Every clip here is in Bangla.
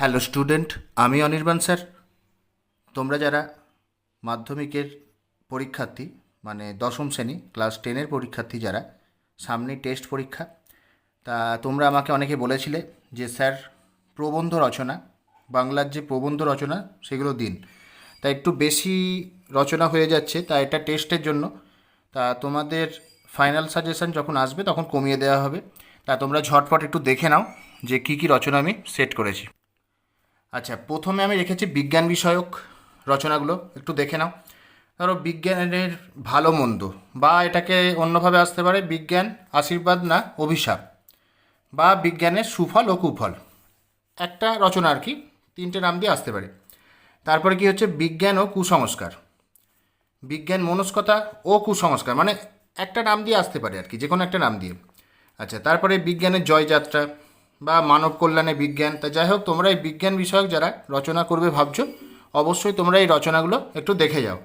হ্যালো স্টুডেন্ট, আমি অনির্বাণ স্যার। তোমরা যারা মাধ্যমিকের পরীক্ষার্থী মানে দশম শ্রেণি, ক্লাস টেনের পরীক্ষার্থী যারা, সামনে টেস্ট পরীক্ষা, তা তোমরা আমাকে অনেকে বলেছিলে যে স্যার প্রবন্ধ রচনা, বাংলার যে প্রবন্ধ রচনা, সেগুলো দিন। তা একটু বেশি রচনা হয়ে যাচ্ছে, তা এটা টেস্টের জন্য। তা তোমাদের ফাইনাল সাজেশন যখন আসবে, তখন কমিয়ে দেওয়া হবে। তা তোমরা ঝটপট একটু দেখে নাও যে কী কী রচনা আমি সেট করেছি। আচ্ছা প্রথমে আমি রেখেছি বিজ্ঞান বিষয়ক রচনাগুলো। একটু দেখে নাও। ধরো বিজ্ঞানের ভালো মন্দ, বা এটাকে অন্যভাবে আসতে পারে, বিজ্ঞান আশীর্বাদ না অভিশাপ, বা বিজ্ঞানের সুফল ও কুফল। একটা রচনা আর কি, তিনটে নাম দিয়ে আসতে পারে। তারপরে কি হচ্ছে? বিজ্ঞান ও কুসংস্কার। বিজ্ঞান মনস্কতা ও কুসংস্কার মানে একটা নাম দিয়ে আসতে পারে আর কি যে কোনো একটা নাম দিয়ে। আচ্ছা তারপরে বিজ্ঞানের জয়যাত্রা বা মানব কল্যাণে বিজ্ঞান। তা যাই হোক, তোমরা এই বিজ্ঞান বিষয়ক যারা রচনা করবে ভাবছ, অবশ্যই তোমরা এই রচনাগুলো একটু দেখে যাও।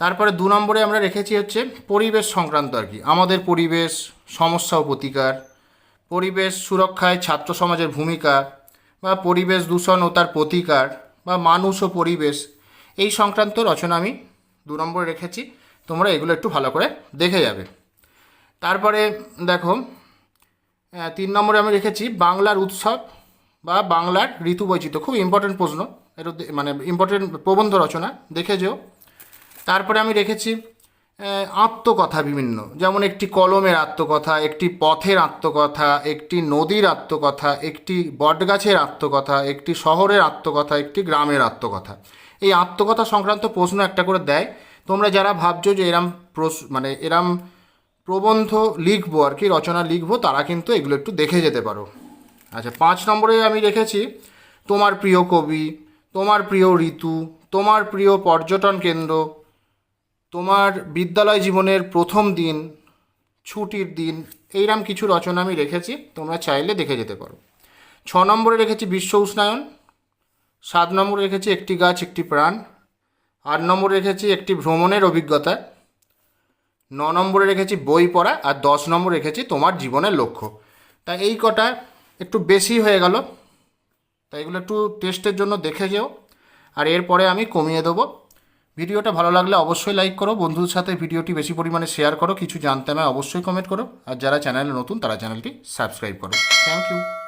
তারপরে দু নম্বরে আমরা রেখেছি হচ্ছে পরিবেশ সংক্রান্ত আর কি। আমাদের পরিবেশ, সমস্যা ও প্রতিকার, পরিবেশ সুরক্ষায় ছাত্র সমাজের ভূমিকা, বা পরিবেশ দূষণ ও তার প্রতিকার, বা মানুষ ও পরিবেশ, এই সংক্রান্ত রচনা আমি দু নম্বরে রেখেছি। তোমরা এগুলো একটু ভালো করে দেখে যাবে। তারপরে দেখো তিন নম্বরে আমি রেখেছি বাংলার উৎসব বা বাংলার ঋতু বৈচিত্র্য। খুব ইম্পর্টেন্ট প্রশ্ন। এটা মানে ইম্পর্টেন্ট প্রবন্ধ রচনা, দেখে যেও। তারপরে আমি রেখেছি আত্মকথা বিভিন্ন। যেমন একটি কলমের আত্মকথা, একটি পথের আত্মকথা, একটি নদীর আত্মকথা, একটি বটগাছের আত্মকথা, একটি শহরের আত্মকথা, একটি গ্রামের আত্মকথা। এই আত্মকথা সংক্রান্ত প্রশ্ন একটা করে দেয়। তোমরা যারা ভাবছ যে এরম প্রশ্ন মানে এরম প্রবন্ধ লিখব আর কি, রচনা লিখব, তারা কিন্তু এগুলো একটু দেখে যেতে পারো। আচ্ছা পাঁচ নম্বরে আমি রেখেছি, তোমার প্রিয় কবি, তোমার প্রিয় ঋতু, তোমার প্রিয় পর্যটন কেন্দ্র, তোমার বিদ্যালয় জীবনের প্রথম দিন, ছুটির দিন এইরকম কিছু রচনা আমি রেখেছি, তোমরা চাইলে দেখে যেতে পারো। ছ নম্বরে রেখেছি বিশ্ব উষ্ণায়ন, সাত নম্বরে রেখেছি একটি গাছ, একটি প্রাণ, আট নম্বরে রেখেছি একটি ভ্রমণের অভিজ্ঞতা ন নম্বরে রেখেছি বই পড়া আর দশ নম্বর রেখেছি তোমার জীবনের লক্ষ্য। তা এই কটা একটু বেশি হয়ে গেল। তাই এগুলো একটু টেস্টের জন্য দেখে যেও। আর এরপরে আমি কমিয়ে দেবো। ভিডিওটা ভালো লাগলে অবশ্যই লাইক করো বন্ধুদের সাথে ভিডিওটি বেশি পরিমাণে শেয়ার করো, কিছু জানতে আমায় অবশ্যই কমেন্ট করো। আর যারা চ্যানেলে নতুন, তারা চ্যানেলটি সাবস্ক্রাইব করো। Thank you.